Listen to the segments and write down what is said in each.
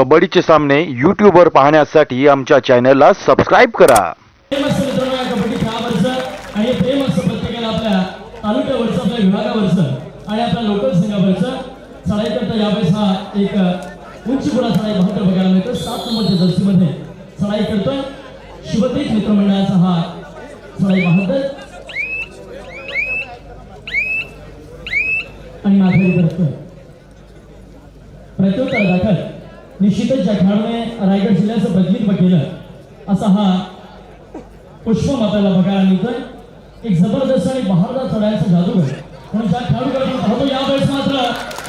कबड्डीचे सामने यूट्यूबवर पाहण्यासाठी आमच्या चॅनलला सबस्क्राईब करा. कबड्डी खेळावरचं आणि प्रेम प्रत्येकाला आपल्या तालुक्यावरचं आपल्या विभागावरचं आणि आपल्या लोकल संघावरचं चढाई करता. यावेळेस हा एक चढाई बहात्तर बघायला मिळतो. सात नंबरच्या जर्सीमध्ये चढाई करतोय शिवतेज मित्रमंडळाचा हा चढाई बहात्तर आणि माघारी प्रत्युत्तर दाखल. निश्चितच ज्या खेळाडूने रायगड जिल्ह्याचं प्रतिनिधित्व केलं असा हा पुष्प माताला बघायला मिळतोय. एक जबरदस्त आणि बहारदार चढायचा जादूगर म्हणून ज्या खेळाडूकडे आपण पाहतो यावेळेस मात्र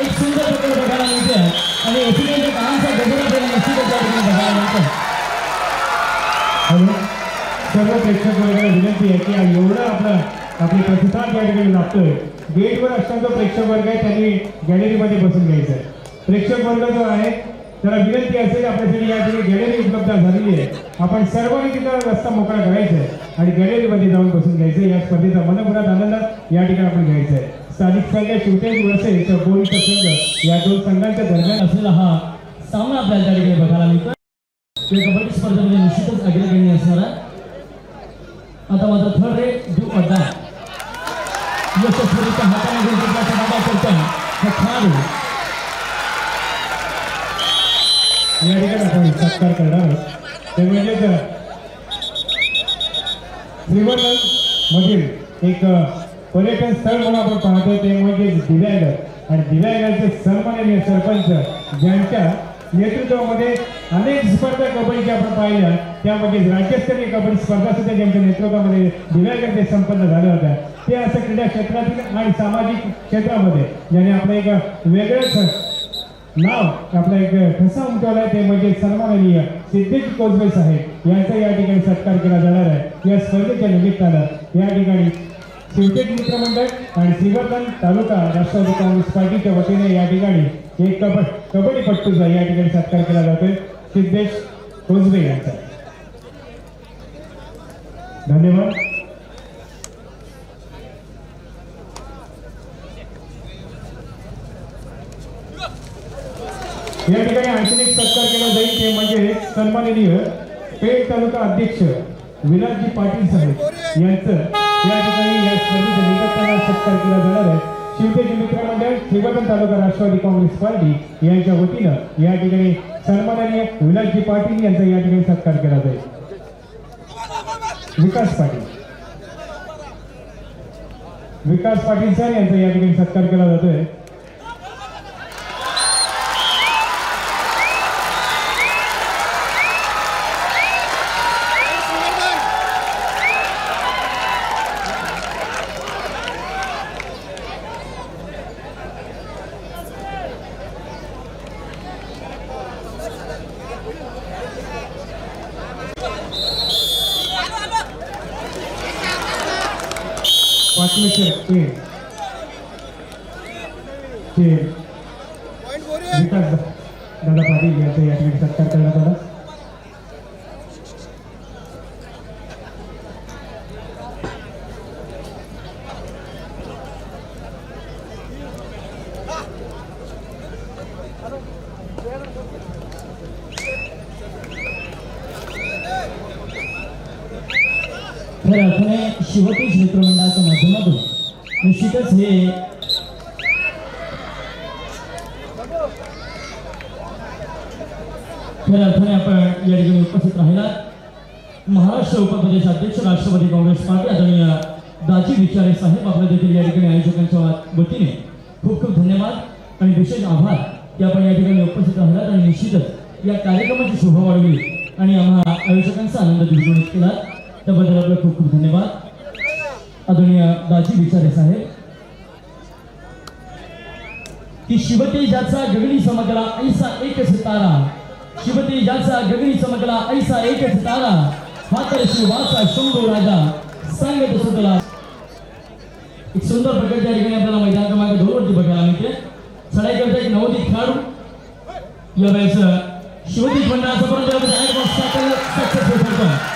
एक सुंदर प्रकार बघायला मिळते आणि एसीबीच्या कामाचा गजरा आपल्याला निश्चितच या ठिकाणी बघायला मिळतो सर्व प्रेक्षक वर्गाला विनंती आहे की एवढं आपलं आपली प्रतिसाद या ठिकाणी लागतोय. गेटवर असताना जो प्रेक्षक वर्ग आहे त्यांनी गॅलरीमध्ये बसून घ्यायचा आहे प्रेक्षक वर्ग जो आहे त्याला विनंती असेल आपल्यासाठी या ठिकाणी गॅलरी उपलब्ध झालेली आहे. आपण सर्वांनी तिथं रस्ता मोकळा करायचा आहे आणि गॅलरीमध्ये जाऊन बसून घ्यायचं या स्पर्धेचा मनपुरात आनंद या ठिकाणी आपण घ्यायचा आहे. स्थानिक संघ शिवतेज वर्षे तर बोरीचा संघ या दोन संघांच्या दरम्यान असलेला हा सामना आपल्याला त्या ठिकाणी बघायला मिळतो या कबड्डी स्पर्धेमध्ये निश्चितच अग्रगणी असणार आहे आता मात्र थर्ड रे डू ऑर यशस्वीच्या हाताने गोलकीपरचा डावा हा खेळाडू या ठिकाणी आपण सत्कार करणार आहोत. ते म्हणजे श्रीवर्धन मधील एक पर्यटन स्थळ म्हणून आपण पाहतो ते म्हणजे दिव्यागड आणि दिव्यागडचे सन्माननीय सरपंच ज्यांच्या नेतृत्वामध्ये अनेक स्पर्धा कबड्डीच्या आपण पाहिल्या. त्यामध्ये राज्यस्तरीय कबड्डी स्पर्धा सुद्धा ज्यांच्या नेतृत्वामध्ये दिव्यागडचे संपन्न झाल्या होत्या. ते असं क्रीडा क्षेत्रातील आणि सामाजिक क्षेत्रामध्ये ज्याने आपलं एक वेगळंच नाव आपला एक ठसा उमटवलाय ते म्हणजे सन्माननीय सिद्धेश कोजबे साहेब यांचा या ठिकाणी सत्कार केला जाणार आहे. या स्पर्धेच्या निमित्तानं या ठिकाणी शिवटेक मित्रमंडळ आणि श्रीवर्धन तालुका राष्ट्रवादी काँग्रेस पार्टीच्या वतीने या ठिकाणी एक कब कबड्डीपट्टूचा या ठिकाणी सत्कार केला जातोय. सिद्धेश कोजबे यांचा. धन्यवाद. या ठिकाणी आणखीन एक सत्कार केला जाईल ते म्हणजे सन्माननीय पेठ तालुका अध्यक्ष विलासजी पाटील साहेब यांचं. या ठिकाणी या स्पर्धेच्या सत्कार केला जाणार आहे. शिवतेज मित्रमंडळ श्रीवर्धन तालुका राष्ट्रवादी काँग्रेस पार्टी यांच्या वतीनं या ठिकाणी सन्माननीय विलासजी पाटील यांचा या ठिकाणी सत्कार केला जाईल. विकास पाटील. विकास पाटील सर यांचा या ठिकाणी सत्कार केला जातोय. ते. विकास दादा पाटील यांचा या ठिकाणी सत्कार करण्यात आला खऱ्या अर्थाने शिवतेज मित्रमंडळाच्या माध्यमातून निश्चितच हे खऱ्या अर्थाने आपण या ठिकाणी उपस्थित राहिला महाराष्ट्र उपप्रदेश अध्यक्ष राष्ट्रवादी काँग्रेस पार्टी आदरणीय दाजी विचारे साहेब आपल्या देखील या ठिकाणी आयोजकांच्या वतीने खूप खूप धन्यवाद आणि विशेष आभार की आपण या ठिकाणी उपस्थित राहिलात आणि निश्चितच या कार्यक्रमाची शोभा वाढवली आणि आम्हा आयोजकांचा आनंद द्विगुणित केला. त्याबद्दल आपलं खूप खूप धन्यवाद. आदरणीय दाजी विचारे साहेब. की शिवते ज्याचा गगनी चमकला ऐसा एक सितारा. शिवते ज्याचा गगनी चमकला ऐसा एक सितारा. हा तर शिवाचा शंभू राजा सांगत सुटला. एक सुंदर प्रकारच्या ठिकाणी आपल्याला मैदान क्रमांक दोनवरती बघायला मिळते. चढाई करता एक नवोदित खेळाडू या यावेळेस शिवतीज मंडळाचा परंतु सक्सेसफुल ठरतो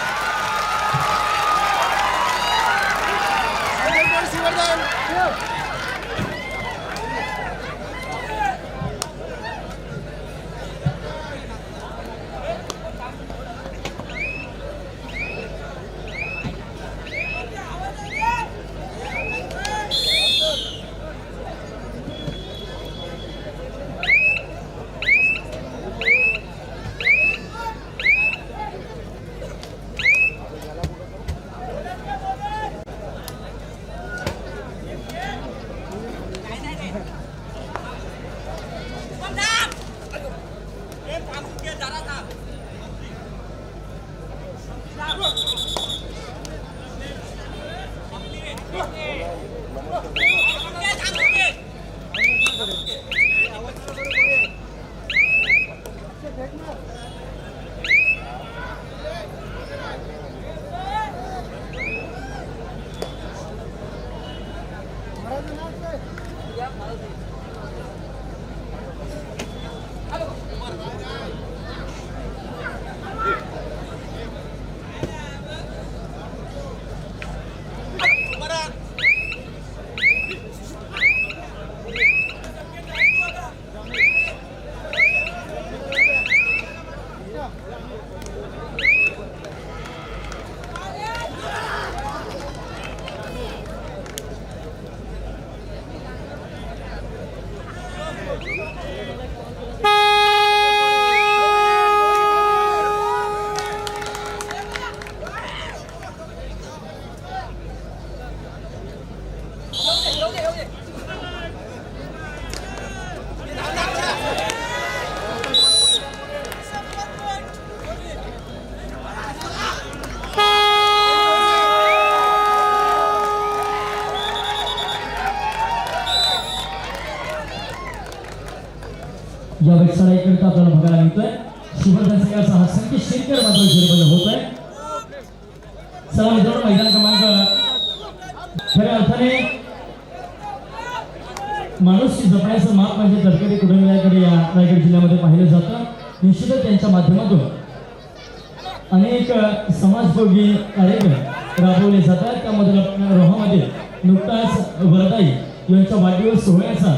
रायगड जिल्ह्यामध्ये पाहिलं जातं. निश्चितच त्यांच्या माध्यमातून अनेक समाजभोगी कार्यक्रम राबवले जातात. त्यामध्ये आपल्या रोहामध्ये नुकताच वरदाई यांच्या वाढदिवस सोहळ्याचा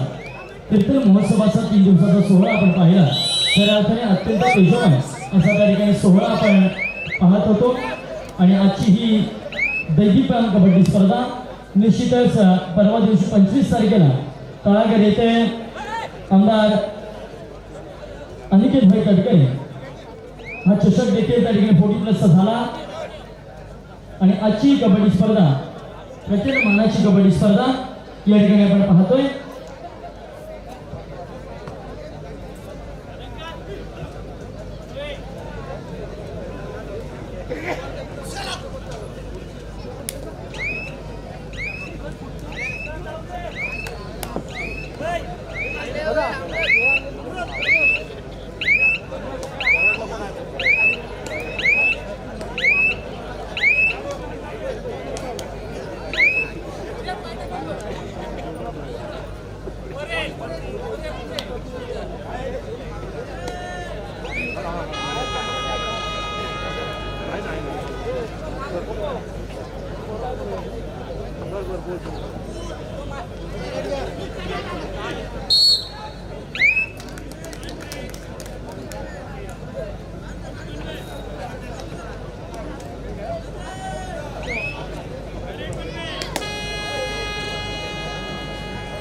कीर्तन महोत्सवाचा तीन दिवसाचा सोहळा आपण पाहिला. तर अर्थाने अत्यंत तेजोमय असा त्या ठिकाणी सोहळा आपण पाहत होतो. आणि आजची ही दैदिपान कबड्डी स्पर्धा निश्चितच परवा दिवशी पंचवीस तारखेला तळागर येथे आमदार अनिकेत भाई तडकरे. हा चषक देखील त्या ठिकाणी फोर्टी प्लसचा झाला. आणि आजची कबड्डी स्पर्धा प्रचंड मानाची कबड्डी स्पर्धा या ठिकाणी आपण पाहतोय.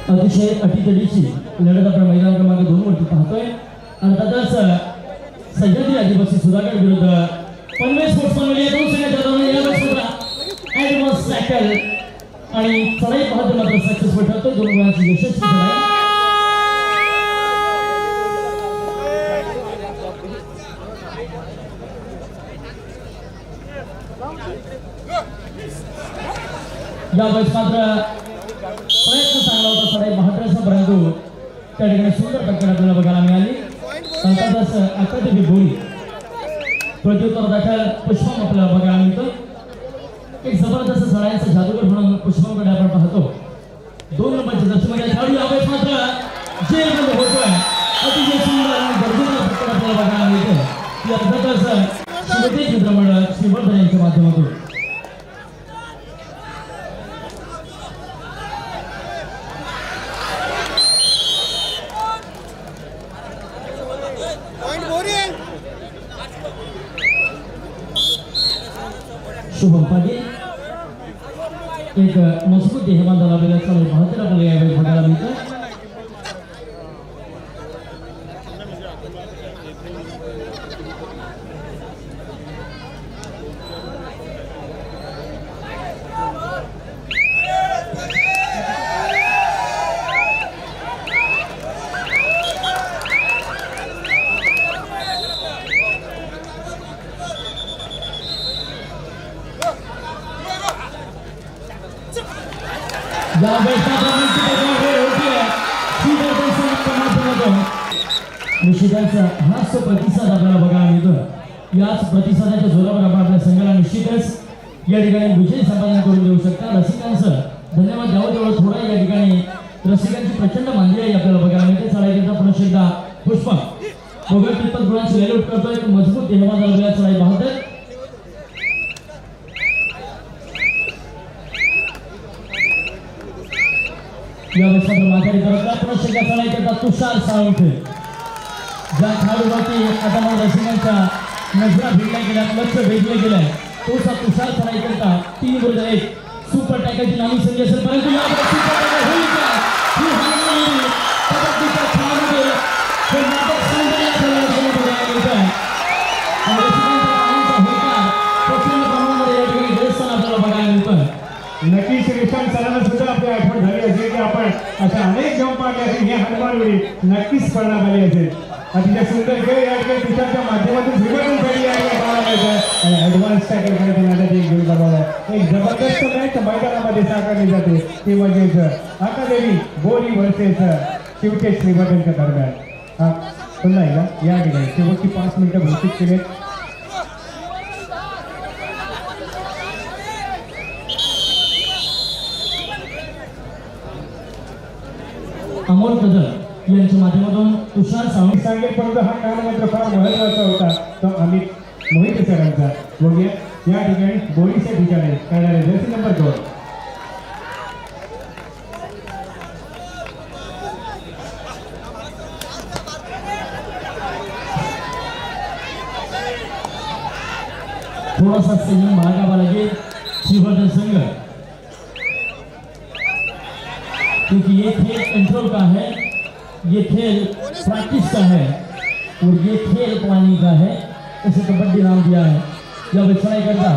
अतिशय अटीतडीची लढत आपण मैदान क्रमांक दोन वरती पाहतोय. अर्थातच सह्याद्री आदिवासी सुधाकर विरुद्ध पनवेल स्पोर्ट्स पनवेल दोन संघाच्या आणि चढाई पाहतो मात्र सक्सेसफुल ठरतो दोन गुणांची यशस्वी चढाई यावेळेस मात्र प्रयत्न चांगला होता चढाई बहादराचा परंतु त्या ठिकाणी सुंदर टक्कर आपल्याला बघायला मिळाली. अर्थातच अकादमी गोळी प्रत्युत्तर दाखल पुष्पम आपल्याला बघायला मिळतं. एक जबरदस्त सळांचा जादूगर म्हणून पुष्पमकडे आपण पाहतो. दोन नंबरच्या दर्शनामध्ये खेळाडू यावेळेस मात्र जेलबंद होतोय. अतिशय सुंदर आणि गरजेचं टक्कर आपल्याला बघायला मिळतं ती अर्थातच शिवतेज चित्रमंडळ श्रीवर्धन यांच्या माध्यमातून. शुभम पाटील एक मजबूत देहबांधा लाभलेला चालू बहात्तर आपल्याला यावेळी बघायला मिळतं यावेळेस मात्र वेळ होतीये. निश्चितच हाच तो प्रतिसाद आपल्याला बघायला मिळतो याच प्रतिसादाच्या जोरावर आपण आपल्या संघाला निश्चितच या ठिकाणी विजय संपादन करून देऊ शकता रसिकांचं धन्यवाद द्यावं तेवढं थोडा या ठिकाणी रसिकांची प्रचंड मांदियाळी आपल्याला बघायला मिळते चढाईकरता पुन्हा एकदा पुष्पा वगैरे तिप्पत गुणांची लेलूट करतोय मजबूत देहबाद चढाई बहादर यावेळेस मात्र माघारी करत पुन्हा एकदा चढाई तुषार साळुंखे ज्या खेळाडूवरती आता मला रसिकांच्या नजरा भिडल्या गेल्या लक्ष वेधलं गेलंय तोचा तुषार चढाई करता तीन विरुद्ध एक सुपर टॅकलची नामी संधी असेल परंतु अशा अनेक जम्प मारले असेल नक्कीच स्पर्धा झाली असेल. अतिशय सुंदर खेळ या ठिकाणी तुषारच्या माध्यमातून विभाजन या ठिकाणी पाहायला मिळतं आणि ऍडव्हान्स टॅकल एक जबरदस्त मॅच मैदानामध्ये साकारली जाते. ती म्हणजेच अकादमी बोरी वर्सेस शिवकेश श्रीवर्धनच्या दरम्यान. हा पुन्हा या ठिकाणी शेवटची पाच मिनिटं घोषित केले. अमोल कदम यांच्या माध्यमातून तुषार सावंत सांगेल परंतु हा कानमंत्र फार महत्त्वाचा होता. तो अमित मोहिते सरांचा. बघूया या ठिकाणी बोरीच्या ठिकाणी करणारे जर्सी नंबर दोन. थोड़ा सा संयम भागा लगे श्रीवर्धन संघ क्योंकि ये खेल कंट्रोल का है ये खेल प्रैक्टिस का है और ये खेल पानी का है उसे कबड्डी नाम दिया है। या विचाराय करता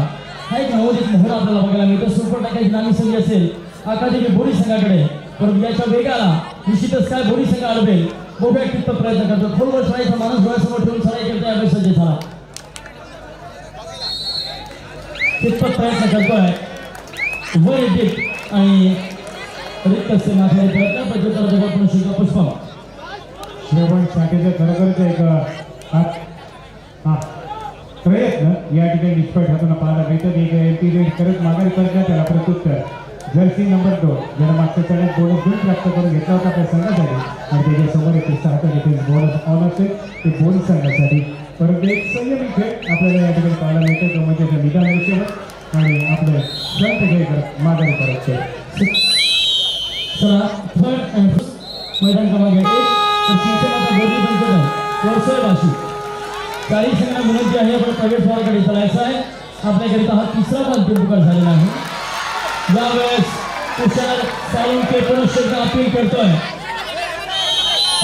हा एक नवोदित मोहर आपल्याला बघायला मिळतो सुपर टाकायची नामी संघ असेल अकादमी बोरी संघाकडे पण याच्या वेगाला निश्चितच काय बोरी संघ अडवेल बघूया कितपत प्रयत्न करतो खोलवर सराईचा माणूस डोळ्यासमोर ठेवून सराई करतोय अभ्यास सज्ज झाला कितपत प्रयत्न करतोय वर येते आणि रिक्त असते माथ्यावर प्रयत्न प्रत्युत्तर जगात पण शुद्ध पुष्पम श्रवण साठेचं खरोखरच एक प्रयत्न या ठिकाणी निष्फळ ठरताना पाहायला मिळतात एक एलपी रेड करत माघारी करण्यात त्याला प्रत्युत्तर जर्सी नंबर दोन ज्याला मागच्या चढ्यात बोनस दोन प्राप्त करून घेतला होता आपल्या संघासाठी आणि त्याच्यासमोर एक सहा देखील बोनस ऑन असेल ते बोनस संघासाठी परंतु एक संयमी खेळ आपल्याला या ठिकाणी पाहायला मिळतो तो म्हणजे निदान विषय आणि आपलं संत खेळ करत माघारी परत चला थर्ड अँड मैदान क्रमांक एक. तर शिवसेनाचा गोदी पंचदन वरसोय वाशी. चाळीस संघांना विनंती आहे आपण प्रवेश द्वाराकडे चालायचं आहे. आपल्याकरिता हा तिसरा पण पुकार झालेला आहे. यावेळेस तुषार साळुंके पुरुष अपील करतोय.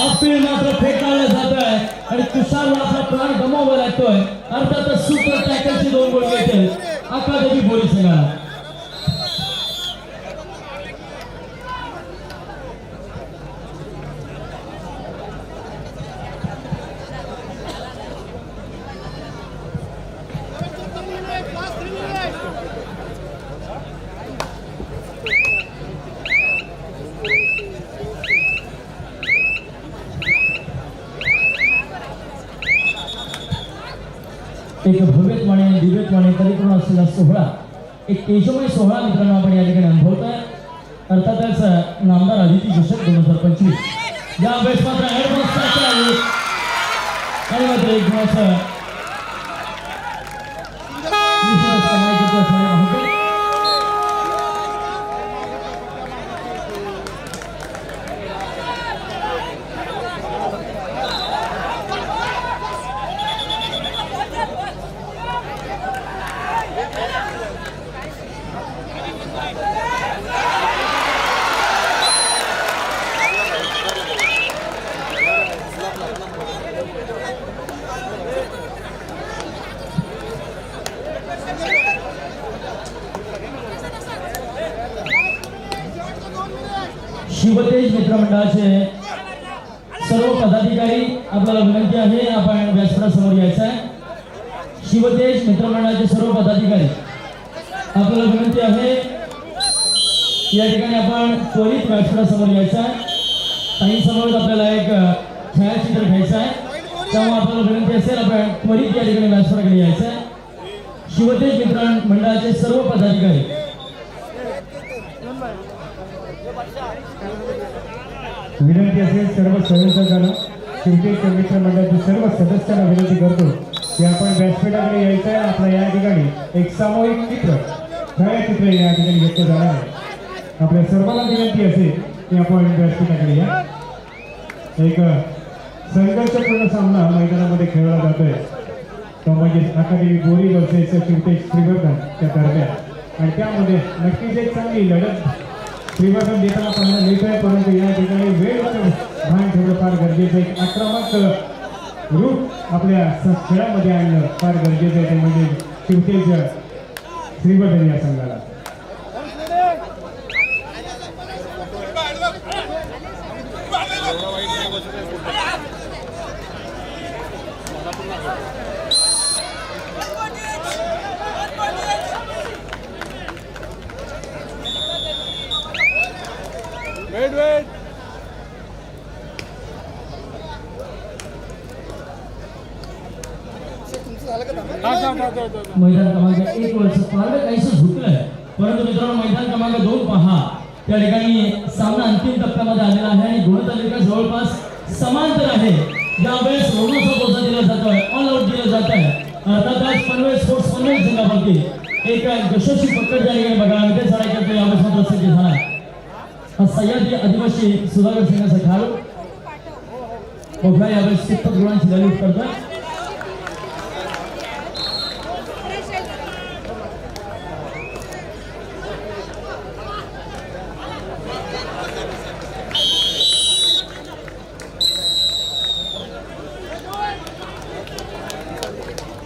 अपील मात्र फेटाळलं जात आहे आणि तुषारला आपला प्राण गमावा लागतोय अर्थातच सुपर टॅकलचे दोन गोल येतील अकादमी पोलीस संघाला एक भव्यत्वाने आणि दिव्यत्वाने परिपूर्ण असलेला सोहळा. एक तेजमय सोहळा मित्रांनो आपण या ठिकाणी अनुभवत आहे अर्थातच नामदार आदिती चषक दोन हजार पंचवीस. या अभ्यास मात्र आणि मात्र एक गुणाचं निश्चितच कमाई करतो असणारे महागड. शिवतेज मित्रमंडळाचे सर्व पदाधिकारी आपल्याला विनंती आहे आपण व्यासपीठासमोर यायचं आहे शिवतेज मित्रमंडळाचे सर्व पदाधिकारी आपल्याला विनंती आहे या ठिकाणी आपण त्वरित व्यासपीठासमोर यायचं आहे. समोर आपल्याला एक छायाचित्र घ्यायचं आहे. त्यामुळे आपल्याला विनंती असेल आपण त्वरित या ठिकाणी व्यासपीठाकडे यायचं आहे. शिवतेज मित्र मंडळाचे सर्व पदाधिकारी. विनंती असेल सर्व सदस्यांना शिवतेच्या मित्र मंडळाचे सर्व सदस्यांना विनंती करतो. की आपण व्यासपीठाकडे यायचं आहे. आपल्या या ठिकाणी एक सामूहिक चित्र खऱ्या चित्र या ठिकाणी व्यक्त जाणार आहे. आपल्या सर्वांना विनंती असेल की आपण व्यासपीठाकडे या. एक संघर्षपूर्ण सामना मैदानामध्ये खेळला जातोय. तो म्हणजे अकादमी गोरी वर्सेस शिवतेज श्रीवर्धन त्या दरम्यान आणि त्यामध्ये नक्कीच एक चांगली लढत श्रीवर्धन देताना पाहायला मिळतोय परंतु या ठिकाणी वेळ भान ठेवणं फार गरजेचं एक आक्रमक रूप आपल्या स- खेळामध्ये आणणं फार गरजेचं आहे ते म्हणजे शिवतेच्या श्रीवर्धन या संघाला. मैदान क्रमांक एक वर फार काहीसं झुकलंय परंतु मित्रांनो मैदान क्रमांक दोन पहा. त्या ठिकाणी सामना अंतिम टप्प्यामध्ये आलेला आहे आणि गुणतालिका जवळपास समांतर आहे. ज्यावेळेस रोमाचा बोजा दिला जातोय ऑल आउट दिलं जात. आहे अर्थातच पनवेल स्पोर्ट्स पनवेल संघावरती एक यशस्वी पकड त्या ठिकाणी बघायला मिळते साडे करतो यावेळेस मात्र झाला. हा सह्याद्री आदिवासी सुधाकर सिंगाचा खेळाडू. मोठ्या यावेळेस कितपत गुणांची लढत करतोय